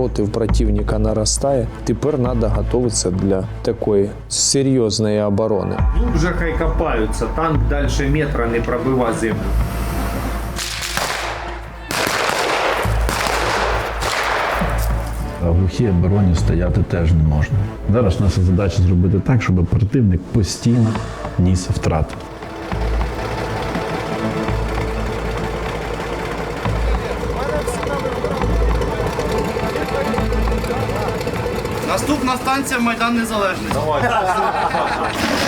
спротив противника нарастає. Тепер треба готуватися для такої серйозної оборони. Глубже хай копаються, танк дальше метра не пробива землю. А в глухій обороні стояти теж не можна. Зараз наша задача зробити так, щоб противник постійно ніс втрати. Станція Майдан Незалежності.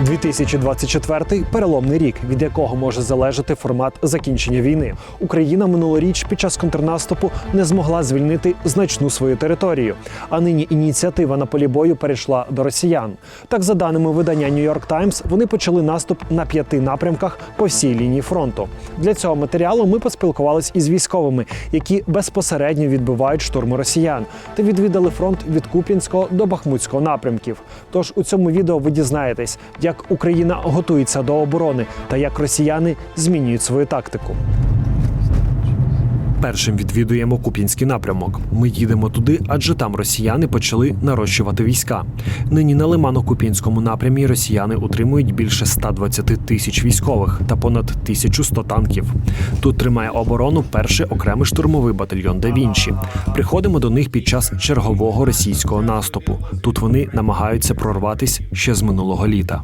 2024 – переломний рік, від якого може залежати формат закінчення війни. Україна минулоріч під час контрнаступу не змогла звільнити значну свою територію. А нині ініціатива на полі бою перейшла до росіян. Так, за даними видання New York Times, вони почали наступ на п'яти напрямках по всій лінії фронту. Для цього матеріалу ми поспілкувалися із військовими, які безпосередньо відбивають штурми росіян, та відвідали фронт від Куп'янського до Бахмутського напрямків. Тож у цьому відео ви дізнаєтесь, як Україна готується до оборони та як росіяни змінюють свою тактику. Першим відвідуємо Куп'янський напрямок. Ми їдемо туди, адже там росіяни почали нарощувати війська. Нині на Лимано-Куп'янському напрямі росіяни утримують більше 120 тисяч військових та понад 1100 танків. Тут тримає оборону перший окремий штурмовий батальйон Да Вінчі. Приходимо до них під час чергового російського наступу. Тут вони намагаються прорватись ще з минулого літа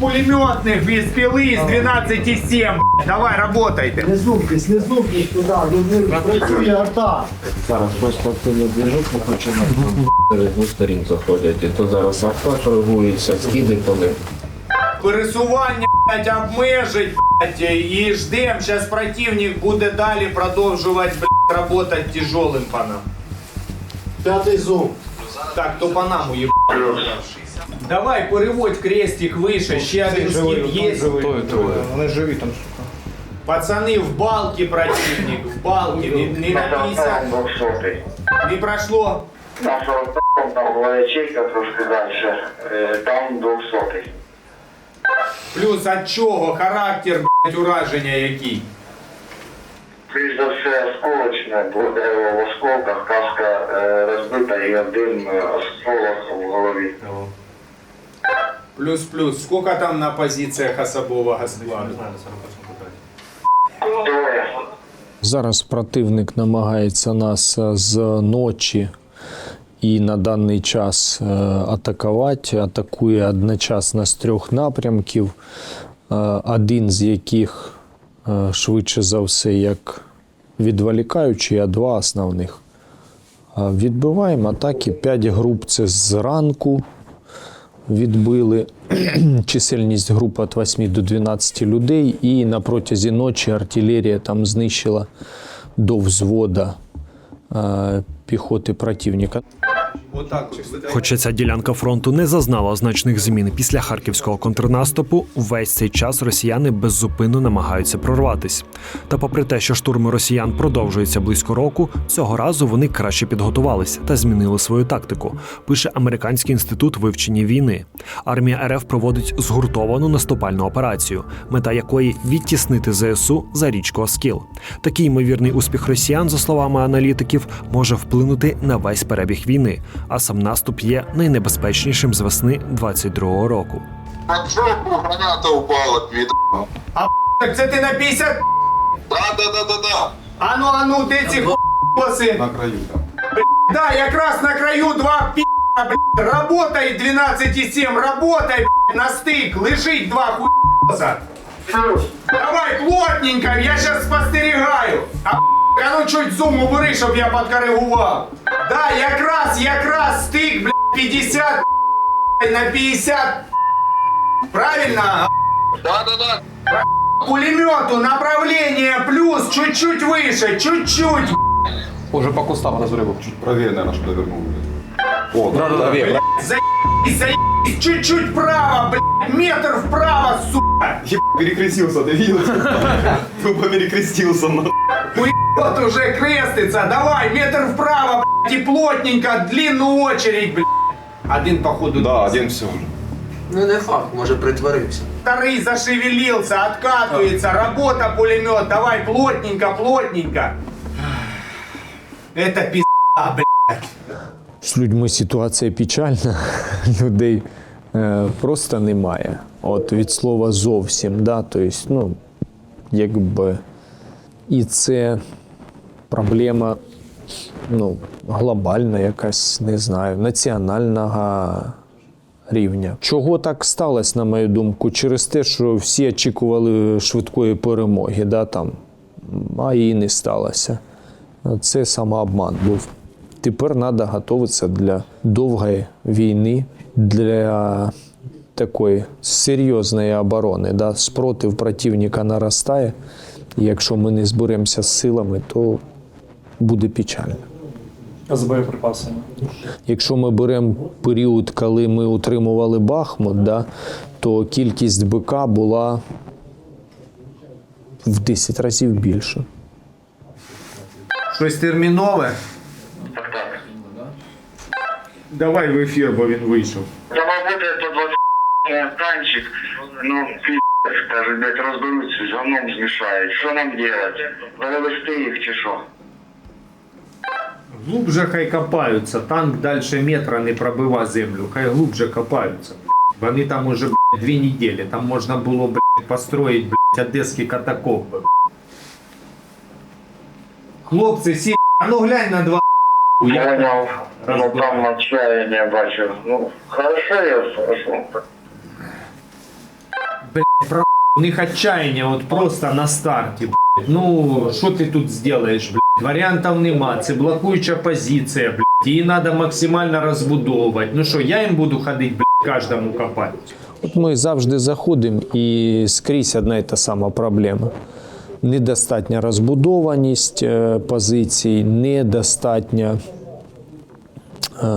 Пулеметных без пилы с 12,7. Давай, работайте. Не зубкись, не зубкись туди, люди працює арта. Зараз просто активно движок, ми хочемо з двох сторін заходять. І то зараз авто торгується, скиди коли. Пересування, блядь, обмежить, блядь, і ждем. Сейчас противник буде далі продовжувати, блядь, работать тяжелым по нам. П'ятий зум. Так, то по нам уеб... Давай, переводь крестик выше, ще один скид есть. Вони живі там. Пацаны, в балке противник, в балке, не, не на 50, не прошло. На 40 там була ячейка трошки далі, Е, там 200. Плюс от чого, характер, блядь, ураження який. Більш за все осколочне, бо дерево в осколках, каска е, розбита і один е, осколок в голові. Плюс-плюс, сколько там на позиціях особового складу? Зараз противник намагається нас е, з ночі і на даний час е, атакувати. Атакує одночасно з трьох напрямків, е, один з яких е, швидше за все як відволікаючий, а два основних. Е, Відбиваємо атаки. П'ять груп це зранку. Відбили чисельність груп від 8 до 12 людей, і на протязі ночі артилерія там знищила до взвода е, піхоти противника. Хоча ця ділянка фронту не зазнала значних змін після харківського контрнаступу, весь цей час росіяни беззупинно намагаються прорватись. Та, попри те, що штурми росіян продовжуються близько року, цього разу вони краще підготувалися та змінили свою тактику. Пише американський інститут вивчення війни. Армія РФ проводить згуртовану наступальну операцію, мета якої відтіснити ЗСУ за річку Оскіл. Такий ймовірний успіх росіян, за словами аналітиків, може вплинути на весь перебіг війни. А сам наступ є найнебезпечнішим з весни 22-го року. На жопу граната упала, під. Так це ти на 50? Да, да, да, да, да. Ану, ану, де ці хуйоси? На краю там. Да, якраз на краю два пи***а, блядь. Работай 12,7, работай, блядь, на стик, лежить два хуйоса. Давай, плотненько, я сейчас спостерігаю. А, блядь, а ну чуть зум убери, щоб я подкоригував. Да, якраз, якраз стик, блядь, 50 блядь, на 50. Правильно? а? Да, да, да. Пулемету направление плюс, чуть-чуть выше, чуть-чуть. Уже по кустам разрывов чуть правее, наверное, что довернул. О, да, да, да, Заебись, заебись, чуть-чуть вправо, блядь, метр вправо, сука. перекрестился, ты видел? Тупо перекрестился, ну. Вот уже крестится, давай, метр вправо, блядь, и плотненько, длинную очередь, блядь. Один, походу, Да, один все. Ну не факт, може притворився. Второй зашевелился, откатывается, работа пулемет, давай, плотненько, плотненько. Это пизда, блядь. З людьми ситуація печальна, людей е, просто немає. От від слова зовсім, да, тобто, ну, якби. І це проблема ну, глобальна, якась, не знаю, національного рівня. Чого так сталося, на мою думку, через те, що всі очікували швидкої перемоги, да, там, а її не сталося. Це самообман був. Тепер треба готуватися для довгої війни, для такої серйозної оборони. Да? Спротив противника наростає. Якщо ми не зберемося з силами, то буде печально. А З боєприпасами. Якщо ми беремо період, коли ми утримували Бахмут, да, то кількість БК була в 10 разів більше. Щось термінове? Так, так. Давай в ефір, бо він вийшов. Там работает тот вот танчик, ну, пиздец, скажет, блядь, разберутся, с говном смешают. Что нам делать? Довести их, чи що? Глубже хай копаються. Танк дальше метра не пробива землю. Хай глубже копаються. блядь. Вони там уже блядь, дві неділі. Там можна було блядь, построїть блядь, одеські катакомби. блядь. Хлопці, сі, а ну глянь на два. Я Понял. Ну, разбираю. там отчаяние бачу. Ну, хорошо, я хорошо. У них отчаяние от просто на старті. блядь. Ну, що ти тут зробиш, блядь? Варіантів нема. Це блокуюча позиція, блядь. Її треба максимально розбудовувати. Ну що, я їм буду ходити, блядь, кожному копати. От ми завжди заходимо і скрізь одна і та сама проблема. Недостатня розбудованість е, позицій, недостатня е,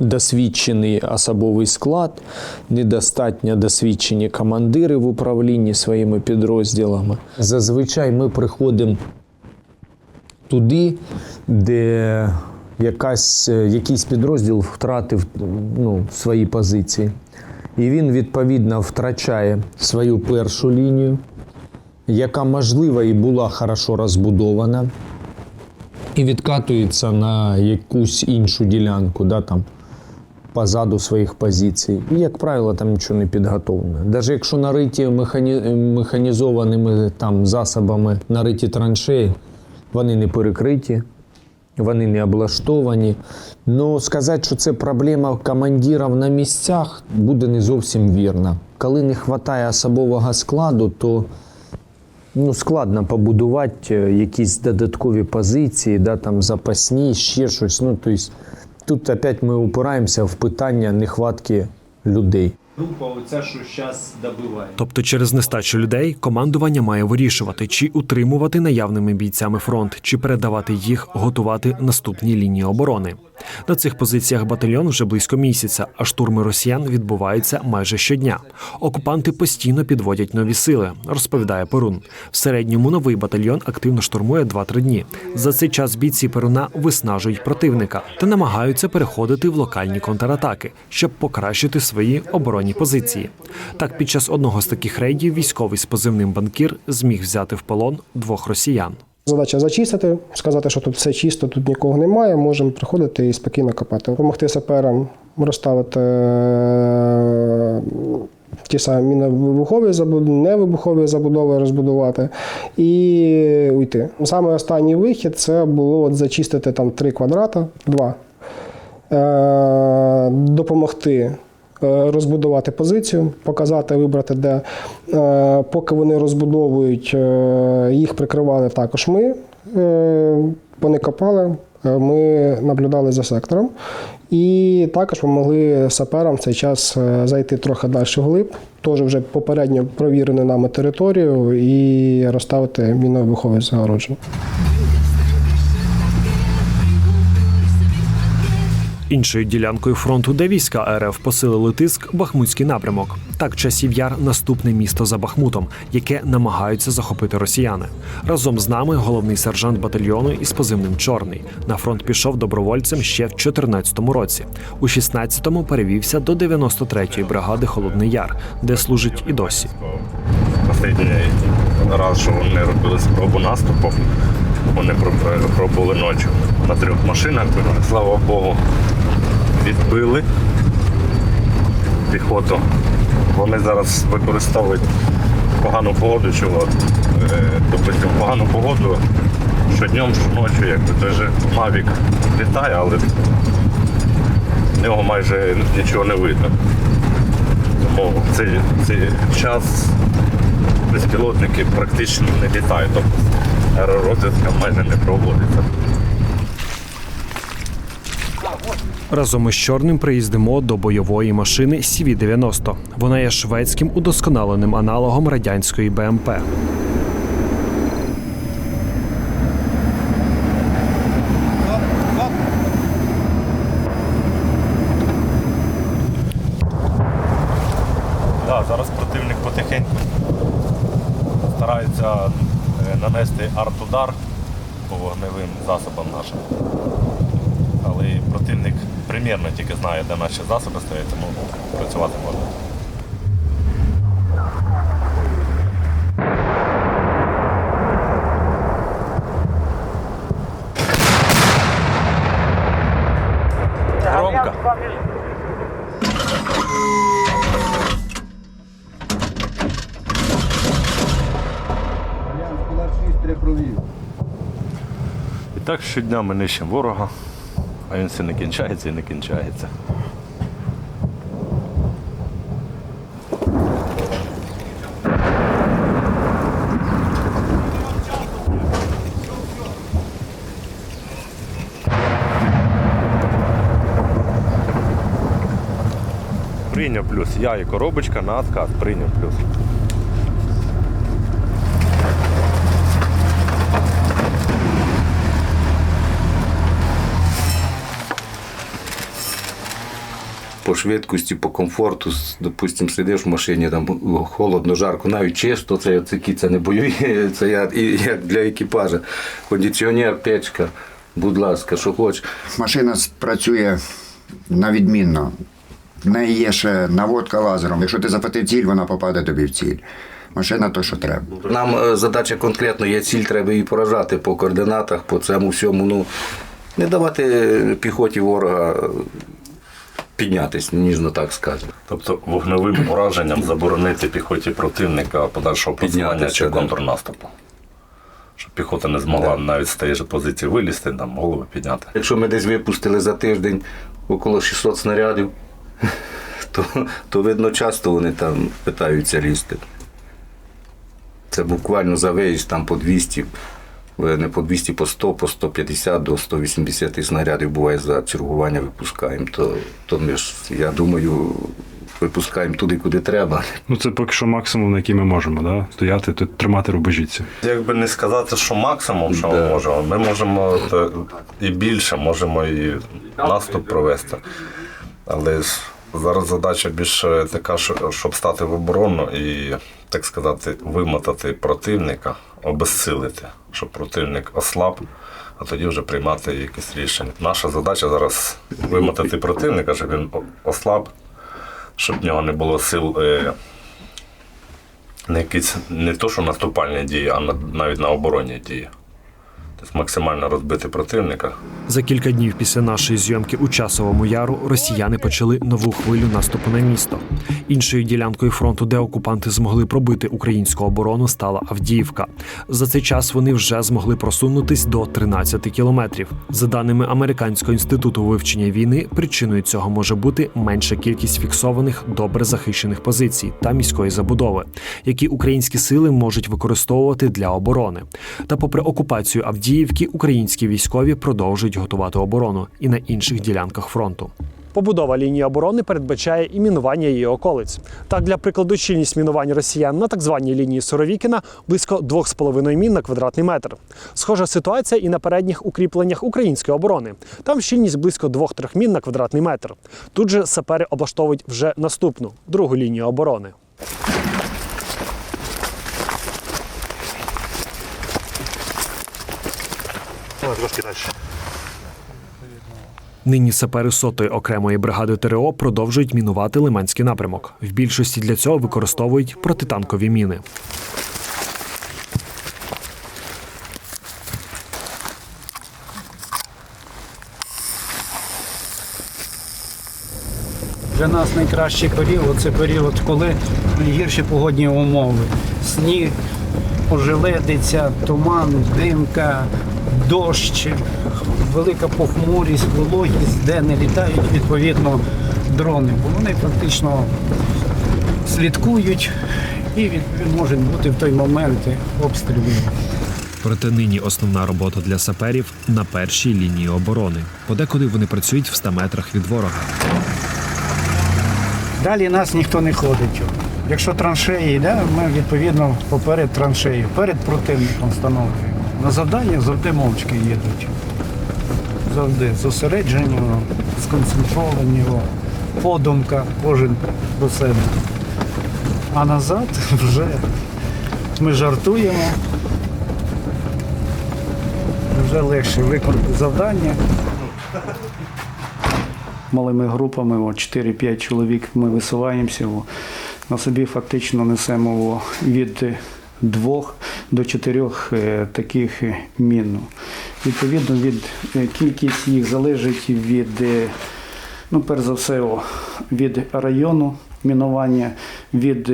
досвідчений особовий склад, недостатньо досвідчені командири в управлінні своїми підрозділами. Зазвичай ми приходимо туди, де якась, е, якийсь підрозділ втратив ну, свої позиції. І він відповідно втрачає свою першу лінію, яка можливо і була хорошо розбудована, і відкатується на якусь іншу ділянку, да, там, позаду своїх позицій. І, як правило, там нічого не підготовлено. Навіть якщо нариті механі... механізованими там, засобами нариті траншеї, вони не перекриті, вони не облаштовані. Ну, сказати, що це проблема командирів на місцях, буде не зовсім вірно. Коли не вистачає особового складу, то ну, складно побудувати е, якісь додаткові позиції, да, там, запасні, ще щось. Ну, тобто, тут опять ми упираємося в питання нехватки людей. Група оця, що зараз добиває. Тобто, через нестачу людей командування має вирішувати, чи утримувати наявними бійцями фронт, чи передавати їх, готувати наступні лінії оборони. На цих позиціях батальйон вже близько місяця, а штурми росіян відбуваються майже щодня. Окупанти постійно підводять нові сили, розповідає Перун. В середньому новий батальйон активно штурмує 2-3 дні. За цей час бійці Перуна виснажують противника та намагаються переходити в локальні контратаки, щоб покращити свої оборонні позиції. Так, під час одного з таких рейдів військовий з позивним банкір зміг взяти в полон двох росіян. Задача зачистити, сказати, що тут все чисто, тут нікого немає. Можемо приходити і спокійно копати. Допомогти саперам розставити е, ті самі міновибухові забудови, невибухові забудови розбудувати і уйти. Саме останній вихід це було от зачистити там три квадрата, два. Е, допомогти розбудувати позицію, показати, вибрати, де Е, поки вони розбудовують, е, їх прикривали також ми. Е, Вони копали, е, ми наблюдали за сектором. І також допомогли саперам в цей час е, зайти трохи далі вглиб, теж вже попередньо провірену нами територію і розставити мінно-вибухове загородження. Іншою ділянкою фронту, де війська РФ посилили тиск, Бахмутський напрямок. Так, часів яр наступне місто за Бахмутом, яке намагаються захопити росіяни. Разом з нами головний сержант батальйону із позивним Чорний. На фронт пішов добровольцем ще в 14-му році. У 16-му перевівся до 93-ї бригади Холодний Яр, де служить і досі. Останній раз, що вони робили спробу наступу, Вони пробули ночі на трьох машинах, слава Богу, відбили піхоту. Вони зараз використовують погану погоду, чого. Е, Допустимо, погану погоду щоднем, щоночі, якби той же Мавік літає, але в нього майже нічого не видно. Тому в цей, цей час безпілотники практично не літають, тобто аеророзвідка майже не проводиться. Разом із чорним приїздимо до бойової машини CV-90. Вона є шведським удосконаленим аналогом радянської БМП. Да, зараз противник потихеньку старається е, нанести арт-удар по вогневим засобам нашим. Примірно тільки знає, де наші засоби стоять, тому працювати можна. Громко. І так щодня ми нищимо ворога, а він все не кінчається і не кінчається. Прийняв плюс. Я і коробочка на откат прийняв плюс. По швидкості, по комфорту, с- допустим, сидиш в машині, там холодно, жарко, навіть чисто, це такі це не бойові, це я і як для екіпажа. Кондиціонер, печка, будь ласка, що хочеш. Машина працює на відмінно. В неї є ще наводка лазером. Якщо ти запитив ціль, вона попаде тобі в ціль. Машина то, що треба. Нам е, задача конкретно є ціль, треба її поражати по координатах, по цьому всьому. Ну, не давати піхоті ворога піднятись, ніжно так сказати. Тобто вогневим ураженням заборонити піхоті противника подальшого просування чи контрнаступу. Щоб піхота не змогла навіть з тієї ж позиції вилізти, там голову підняти. Якщо ми десь випустили за тиждень около 600 снарядів, то, то видно, часто вони там питаються лізти. Це буквально за виїзд там по 200, е, не по 200, по 100, по 150 до 180 снарядів буває за чергування випускаємо. То, то ми ж, я думаю, випускаємо туди, куди треба. Ну це поки що максимум, на який ми можемо, да? стояти, тут тримати рубежі. Якби не сказати, що максимум, що ми можемо, ми можемо е, і більше, можемо і наступ провести. Але ж зараз задача більше така, що- щоб стати в оборону і, так сказати, вимотати противника, обезсилити, щоб противник ослаб, а тоді вже приймати якісь рішення. Наша задача зараз вимотати противника, щоб він ослаб, щоб в нього не було сил. е, не якісь не то, що наступальні дії, а на- навіть на оборонні дії. Максимально розбити противника. За кілька днів після нашої зйомки у часовому яру росіяни почали нову хвилю наступу на місто. Іншою ділянкою фронту, де окупанти змогли пробити українську оборону, стала Авдіївка. За цей час вони вже змогли просунутись до 13 кілометрів. За даними американського інституту вивчення війни, причиною цього може бути менша кількість фіксованих добре захищених позицій та міської забудови, які українські сили можуть використовувати для оборони. Та, попри окупацію Авдіївки, українські військові продовжують готувати оборону і на інших ділянках фронту. Побудова лінії оборони передбачає і мінування її околиць. Так, для прикладу, щільність мінувань росіян на так званій лінії Суровікіна близько 2,5 мін на квадратний метр. Схожа ситуація і на передніх укріпленнях української оборони. Там щільність близько 2-3 мін на квадратний метр. Тут же сапери облаштовують вже наступну другу лінію оборони. але трошки далі. Нині сапери сотої окремої бригади ТРО продовжують мінувати лиманський напрямок. В більшості для цього використовують протитанкові міни. Для нас найкращий період це період, коли найгірші погодні умови. Сніг, ожеледиця, туман, димка, дощ, велика похмурість, вологість, де не літають відповідно дрони. Бо вони фактично слідкують і можуть бути в той момент обстріли. Проте нині основна робота для саперів на першій лінії оборони. Подекуди вони працюють в 100 метрах від ворога. Далі нас ніхто не ходить. Якщо траншеї йде, ми відповідно поперед траншеї, перед противником встановлюємо. На завдання завжди мовчки їдуть. Завжди зосереджені, сконцентровані, подумка, кожен до себе. А назад вже ми жартуємо. Вже легше виконати завдання. Малими групами, о, 4-5 чоловік, ми висуваємося. На собі фактично несемо від двох до чотирьох е, таких е, мін. Відповідно, від е, кількість їх залежить від, ну, перш за все, від району мінування, від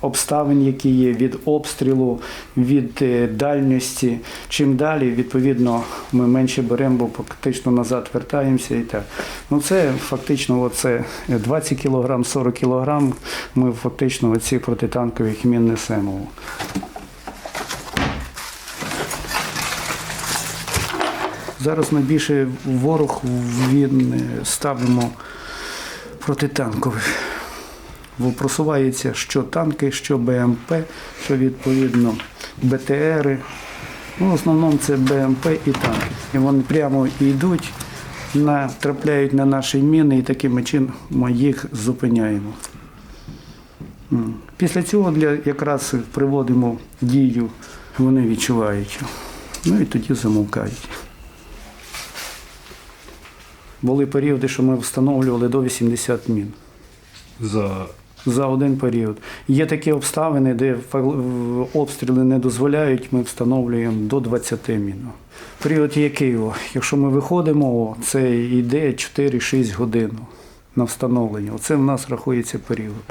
обставин, які є, від обстрілу, від дальності. Чим далі, відповідно, ми менше беремо, бо фактично назад вертаємося і так. Ну це фактично оце 20 кг, 40 кг ми фактично оці протитанкових мін несемо. Зараз найбільше ворог він е, ставимо протитанкових. Бо просуваються що танки, що БМП, що відповідно БТРи. Ну, в основному це БМП і танки. І вони прямо йдуть, на, трапляють на наші міни і таким чином ми їх зупиняємо. Після цього для, якраз приводимо дію, вони відчувають. Ну і тоді замовкають. Були періоди, що ми встановлювали до 80 мін. За За один період. Є такі обставини, де обстріли не дозволяють, ми встановлюємо до 20 мін. Період який? Якщо ми виходимо, це йде 4-6 годин на встановлення. Оце в нас рахується період.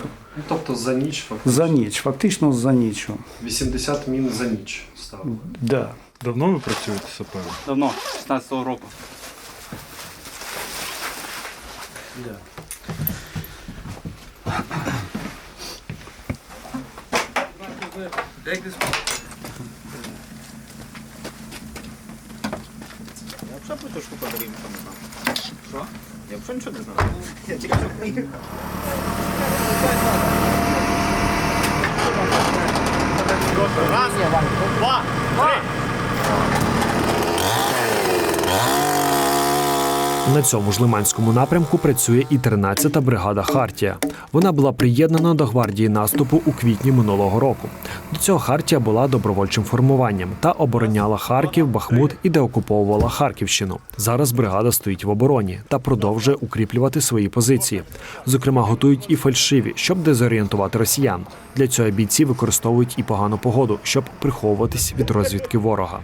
Тобто за ніч фактично За ніч, фактично за ніч. 80 мін за ніч ставили. Да. Давно ви працюєте сапером? Давно, 16-го року. Да. Я взагалі про ту штуку дорів нічого не знав. что Я взагалі нічого не знаю. Я тільки що приїхав. Раз, два, три. На цьому ж лиманському напрямку працює і 13-та бригада Хартія. Вона була приєднана до гвардії наступу у квітні минулого року. До цього Хартія була добровольчим формуванням та обороняла Харків, Бахмут і деокуповувала Харківщину. Зараз бригада стоїть в обороні та продовжує укріплювати свої позиції. Зокрема, готують і фальшиві, щоб дезорієнтувати росіян. Для цього бійці використовують і погану погоду, щоб приховуватись від розвідки ворога.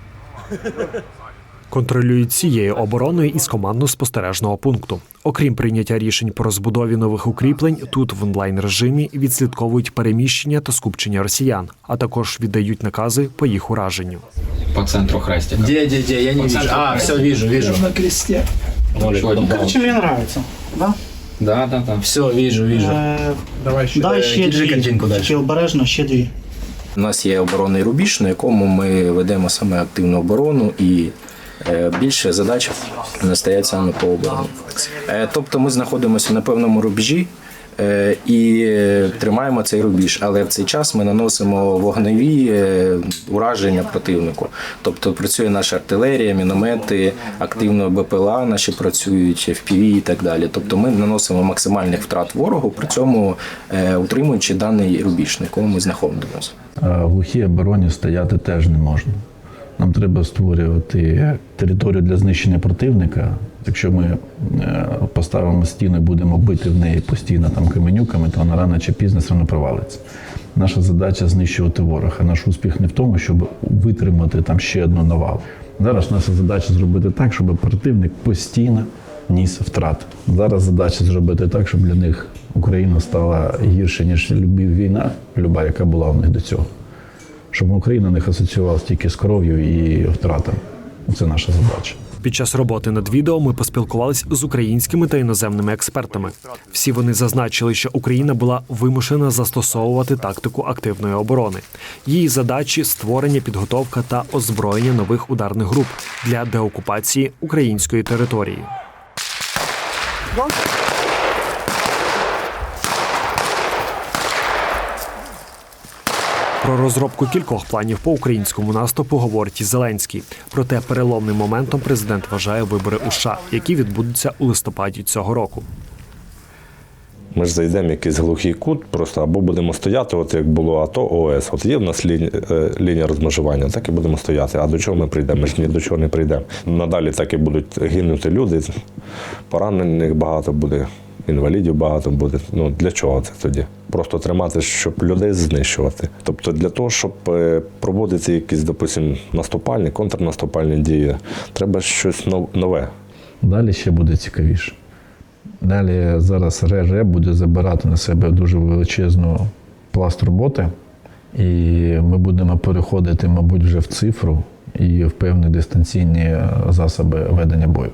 Контролюють цією обороною із командно-спостережного пункту. Окрім прийняття рішень по розбудові нових укріплень, тут в онлайн режимі відслідковують переміщення та скупчення росіян, а також віддають накази по їх ураженню. По центру хрестика. Где, где, где? Я не вижу. А, все, вижу, вижу. На кресте. Короче, мне нравится. Да? Да, да, да. Все, вижу, вижу. Давай ще. Дай ще дві. картинку. Ще обережно, ще дві. У нас є оборонний рубіж, на якому ми ведемо саме активну оборону і більше задач стоять саме по обороні. Е, Тобто ми знаходимося на певному рубежі е, і е, тримаємо цей рубіж, але в цей час ми наносимо вогневі е, ураження противнику. Тобто працює наша артилерія, міномети, активно БПЛА наші працюють, FPV і так далі. Тобто ми наносимо максимальних втрат ворогу, при цьому е, утримуючи даний рубіж, на якому ми знаходимося. В глухій обороні стояти теж не можна. Нам треба створювати територію для знищення противника. Якщо ми е, поставимо стіну і будемо бити в неї постійно там каменюками, то вона рано чи пізно все одно провалиться. Наша задача знищувати ворога. Наш успіх не в тому, щоб витримати там ще одну навалу. Зараз наша задача зробити так, щоб противник постійно ніс втрат. Зараз задача зробити так, щоб для них Україна стала гірше, ніж люба війна, люба, яка була в них до цього. Щоб Україна не асоціювалася тільки з кров'ю і втратами. Це наша задача. Під час роботи над відео ми поспілкувались з українськими та іноземними експертами. Всі вони зазначили, що Україна була вимушена застосовувати тактику активної оборони. Її задачі створення, підготовка та озброєння нових ударних груп для деокупації української території. Про розробку кількох планів по українському наступу говорить і Зеленський. Проте переломним моментом президент вважає вибори у США, які відбудуться у листопаді цього року. Ми ж зайдемо в якийсь глухий кут, просто або будемо стояти, от як було АТО, ОС. От є в нас лінія, лінія розмежування, так і будемо стояти. А до чого ми прийдемо? Ми ж ні до чого не прийдемо. Надалі так і будуть гинути люди, поранених багато буде, інвалідів багато буде. Ну для чого це тоді? Просто тримати, щоб людей знищувати. Тобто для того, щоб е, проводити якісь, допустимо, наступальні, контрнаступальні дії, треба щось нове. Далі ще буде цікавіше. Далі зараз РР буде забирати на себе дуже величезну пласт роботи, і ми будемо переходити, мабуть, вже в цифру і в певні дистанційні е, засоби ведення бою.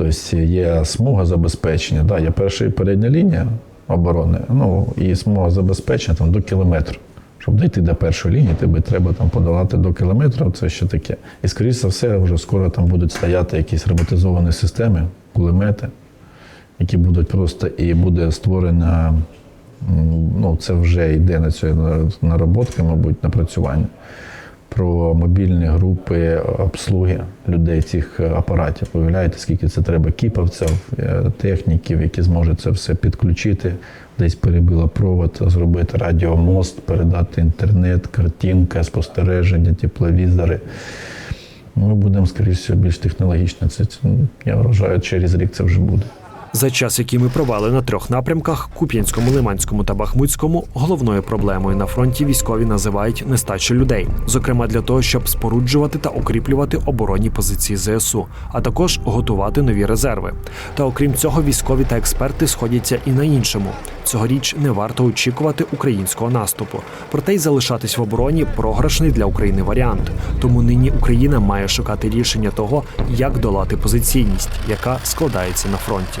Тобто є смуга забезпечення, да, є перша і передня лінія оборони, ну і смуга забезпечення там, до кілометра. Щоб дійти до першої лінії, тобі треба там подолати до кілометра, це ще таке. І, скоріш за все, вже скоро там будуть стояти якісь роботизовані системи, кулемети, які будуть просто і буде створена, ну це вже йде на цю нароботка, мабуть, напрацювання. Про мобільні групи обслуги людей цих апаратів. Уявляєте, скільки це треба кіпавців, е, техніків, які зможуть це все підключити, десь перебило провод, зробити радіомост, передати інтернет, картинка, спостереження, тепловізори. Ми будемо, всього, більш технологічно. Це, це, ну, я вважаю, через рік це вже буде. За час, який ми провели на трьох напрямках Куп'янському, Лиманському та Бахмутському, головною проблемою на фронті військові називають нестачу людей, зокрема для того, щоб споруджувати та укріплювати оборонні позиції ЗСУ, а також готувати нові резерви. Та окрім цього, військові та експерти сходяться і на іншому. Цьогоріч не варто очікувати українського наступу, проте й залишатись в обороні програшний для України варіант. Тому нині Україна має шукати рішення того, як долати позиційність, яка складається на фронті.